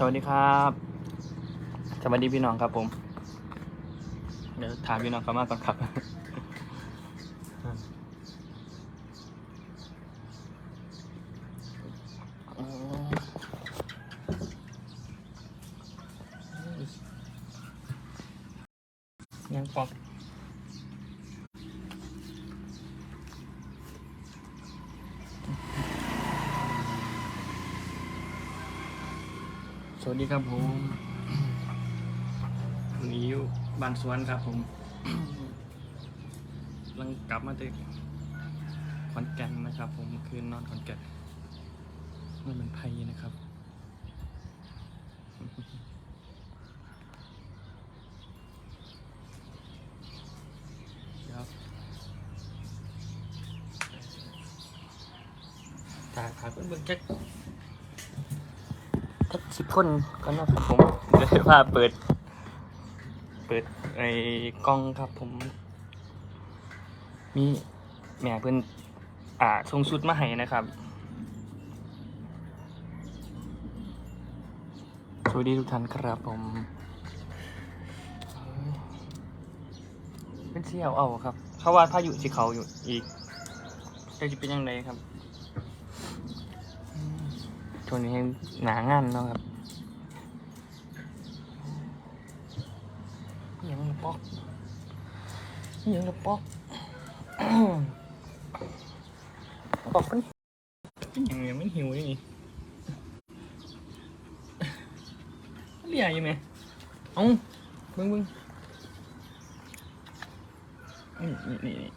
สวัสดีครับ สวัสดีพี่น้องครับผม เดี๋ยวถามพี่น้องเขามาก่อนครับ ยังปอก วัสดีครับผมวันนี้อยู่บ้านสวนครับผมกำลังกลับมาจากขอนแก่นนะครับ ผมคืนนอนขอนแก่นมันเป็นไพ่นะครับครับถ่ายถ่าเพิ่งเบิ่งแจ็ค แจ็คสิบคนก็นะครับผมเดี๋ยวพาเปิด เปิดไอ้กล้องครับผม มีแม่เพิ่อนอ่าทรงชุดมาให้นะครับ สวัสดีทุกท่านครับผม เป็นเสี่ยวเอาครับ เขาว่าพายุสิเขาอยู่อีกจะจะเป็นยังไงครับ ช่วงนี้ยังหนางานเนาะครับอิหยังละปอกอิหยังละปอกปอกมันอิหยังยังไม่หิวเลยนี่เรียอยู่ไหมเอ้าเบิ่งเบิ่งนี่นี่นี่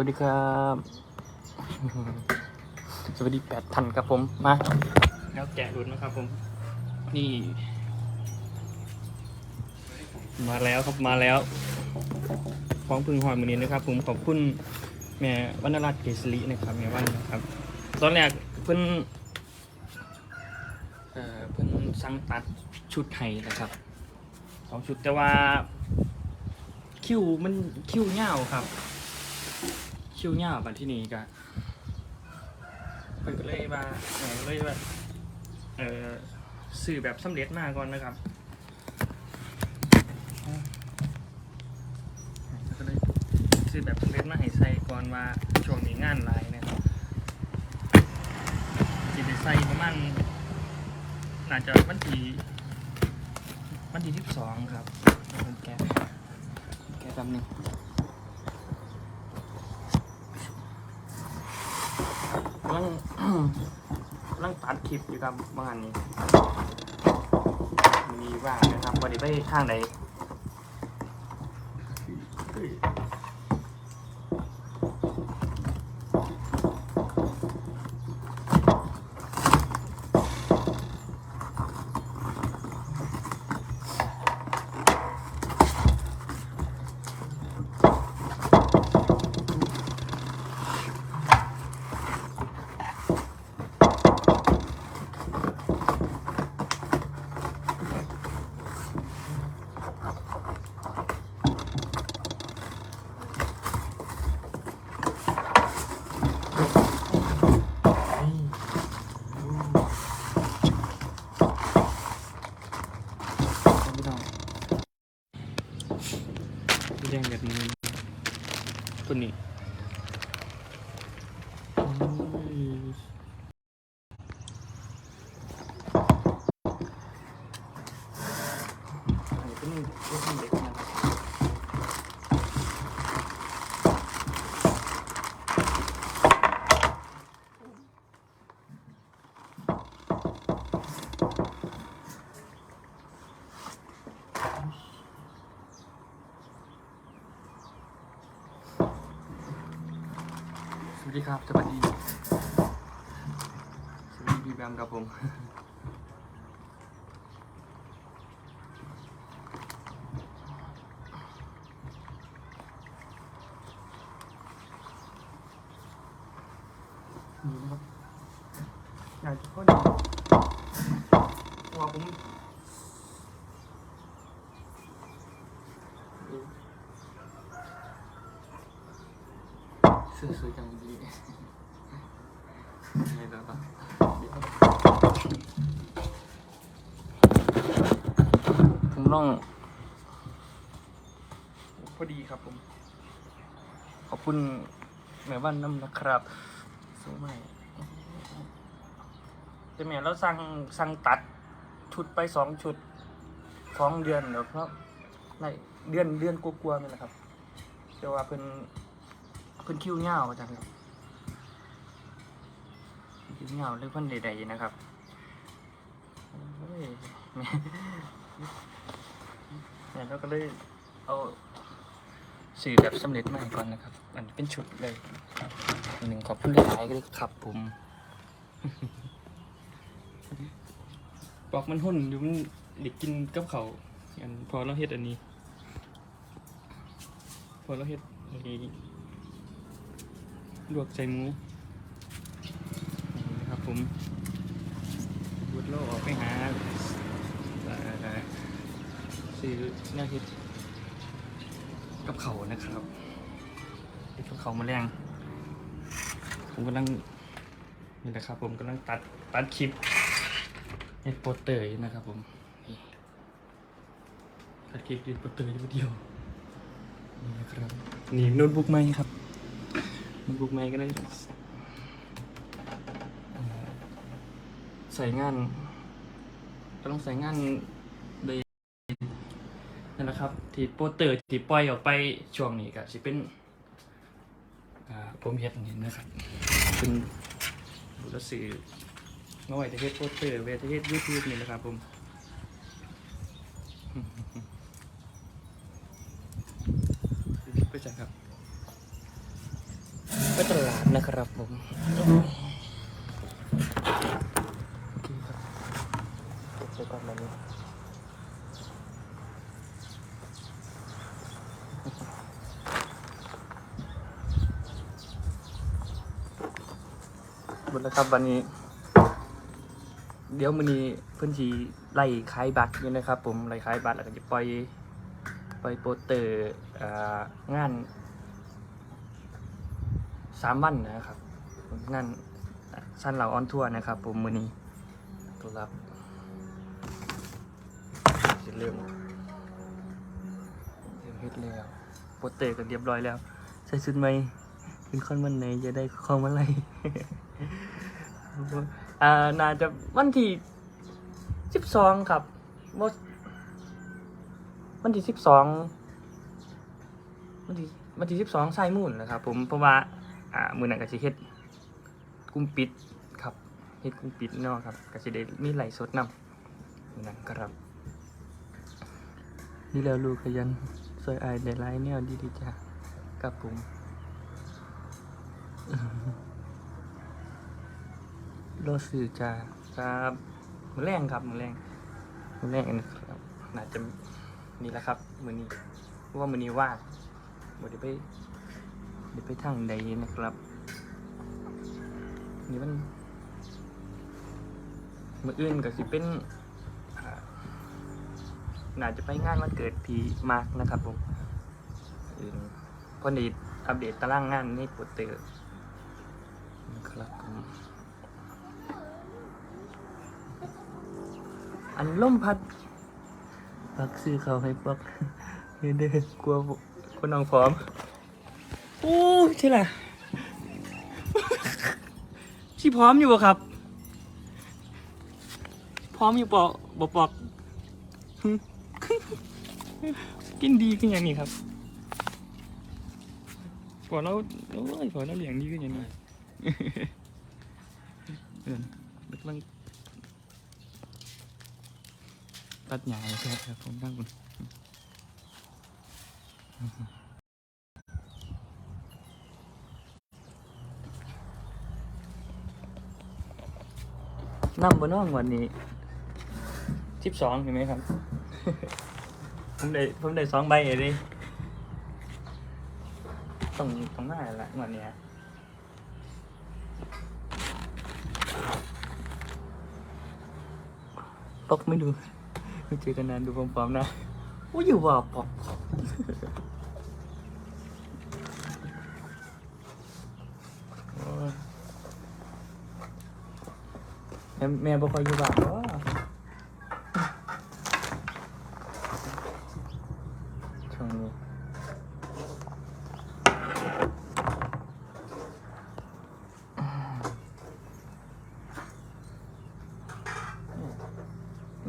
วัสดีครับ สวัสดีแปดท่านครับผม มา แล้วแกะรุนนะครับผม นี่ มาแล้วครับมาแล้วฟ้องพึงหอยมือนี้นะครับ ผมขอบคุณแม่วรรณรัตน์เกษรีนะครับแม่วันนะครับ ตอนแรกเพิ่นเอ่อเพิ่นสั่งตัดชุดไทยนะครับสองชุดแต่ว่า คิวมันคิวยาวครับ คิวยาวบัดที่นี้ก็เพิ่นก็เลยว่าเออเลยว่าเออสื่อแบบสำเร็จมาก่อนนะครับก็เลยสื่อแบบสำเร็จมาให้ใส่ก่อนว่าช่วงนี้งานหลายนะครับสิได้ใส่ประมาณน่าจะวันที่วันที่ที่สองครับผมแกะแกะแป๊บนึง กำลังกำลังตัดคลิปอยู่ครับบ้านนี้ มีว่างนะครับวันนี้ไปทางไหนพี่น้องแดงแบบนี้ตัวนี้โอ้ยอันนี้ เป็นเป็นเด็กนะครับสวัสดีครับสวัสดีสวัสดีพี่แบมครับผม นี่นะครับอยากจะข้อดีตัวผม เสื้อสวยจังดีนี่แล้วก็ผมลอง พอดีครับผม ขอบคุณแม่บ้านน้ำนะครับซื้อใหม่จะแม่เราสั่งสั่งตัดชุดไปสองชุดสองเดือนแล้วครับในเดือนเดือนกลัวๆนี่แหละครับแต่ว่าเพิ่นเพิ่นคิ้วเงาจังครับคิ้วเงาวหรือเพิ่นใดๆนะครับเฮ้ยแม่แม่เราก็เลยเอาสื่อแบบสำเร็จมาให้ก่อนนะครับ อันเป็นชุดเลยหนึ่งขอบคุณหลายๆเลยครับผมบอกมันหุ่นอยู่มันเด็กกินกับเขาอันพอเราเฮ็ดอันนี้ พอเราเฮ็ดอันนี้ ลวกใส่หมูนี่นะครับผมบุดโลออกไปหาอ่อซื้อแนวเฮ็ดกับเขานะครับเป็นกับเขามาแรงผมกำลังนี่แหละครับ ผมกำลังตัดตัดคลิปเฮ็ดโปเตอร์อยู่นะครับ ผมตัดคลิปเฮ็ดโปสเตอร์อยู่เดียวนี่นะครับนี่โน้ตบุ๊กใหมครับ โน้ตบุ๊กใหม่ก็ได้ ใส่งานก็ต้องใส่งานนั่นแหละครับ ที่โปสเตอร์ที่ปล่อยออกไปช่วงนี้ก็สิเป็นผมเฮ็ดนนี้นะครับ เป็นดูแลสื่อมาไว้ที่เฮ็ดโปสเตอร์ไว้ที่เฮ็ดยูทูบนี่นะครับผมไปจ้ะครับ ลาดนะครับผมโอเคครับเก็บไปก่อนแบบนี้หมดแล้วครับวันนี้ เดี๋ยวมื้อนี้เพิ่อนสิไล่ขายบัตรอยู่นะครับ ผมไล่ขายบัตรแล้วก็จะปล่อยปล่อยโปสเตอร์องาน สามวันนะครับงานสั้นเหล่าออนทัวร์นะครับผมมือนี้ตัวรับจะเริ่มเริ่มเฮ็ดแล้วโปสเตอร์ก็เรียบร้อยแล้ว ใส่ชุดไหมเป็นคนวันไหนจะได้ข้ามาไล่อ่าน่าจะวันที่สิบสองครับบ่วันที่สิบสองวันที่วันที่สิบสองไซมูนนะครับผมเพราะว่า อ่ามือหนังกะสิเฮ็ดกลุ่มปิดครับเฮ็ดกลุ่มปิดเนาะครับกะสิได้มีไหลสดนำมือหนังครับนี่แล้วลูกขยันซอยอายได้หลายแนวดีๆจ้ะกับผมโลสื่อจ้าครับมือแรงครับมือแรงมือแรงนะครับน่าจะนี่แหละครับมือนี้เพราะว่ามือนี้ว่างบ่ได้ไป ดี๋ยวไปทางใดนะครับ นี่มันมืออื่นก็สิเป็นอาน่าจะไปงานวันเกิดพีมากนะครับผมอืมพอดีอัปเดตตารางงานนี่โปรเตอร์นะครับผมอันล่มพัดปักซื้อเขาให้ปักเด้อกลัวคนน้องพร้อม อ้ใช่ละที่พร้อมอยู่บ่ครับ พร้อมอยู่ปอกบ่ปอกกินดีขึ้นอย่างนี้ครับพอเราโอ้ยพอเราเลี้ยงดีขึ้นอย่างนี้เออกำลังตัดหญ้าครับผมตั้งคุณ นั่งบนน้องวันนี้สิบสองเห็นไหมครับ ผมได้ผมได้สองใบเลยต้องต้องหน้าละวันเนี้ยปกไม่ดูไม่เจอกันนานดูพร้อมๆนะโอ้ยอยู่ว่าปอก แม่แม่บ่ค่อยอยู่บ้านบ่ช่วงนี้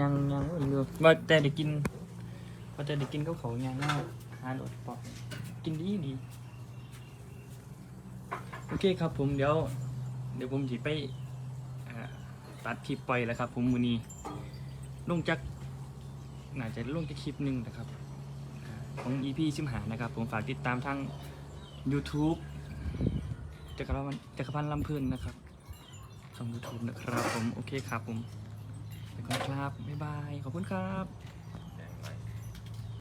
ยังยังบ่รู้ว่าแต่ได้กินว่าแต่ได้กินกับเขายังง่ายหาโดปอกกินดีดีโอเคครับผมเดี๋ยว เดี๋ยวผมจะไป ตัดคลิปไปแล้วครับ ผมมือนี้ลงจากน่าจะลงจากคลิปหนึ่งนะครับอ่าของ EP ชิมหานะครับ ผมฝากติดตามทาง YouTube จักรพันธ์จักรพันธ์ลำเพลินนะครับช่อง YouTube นะครับผม โอเคครับผมไปก่อนครับ บ๊ายบาย ขอบคุณครับ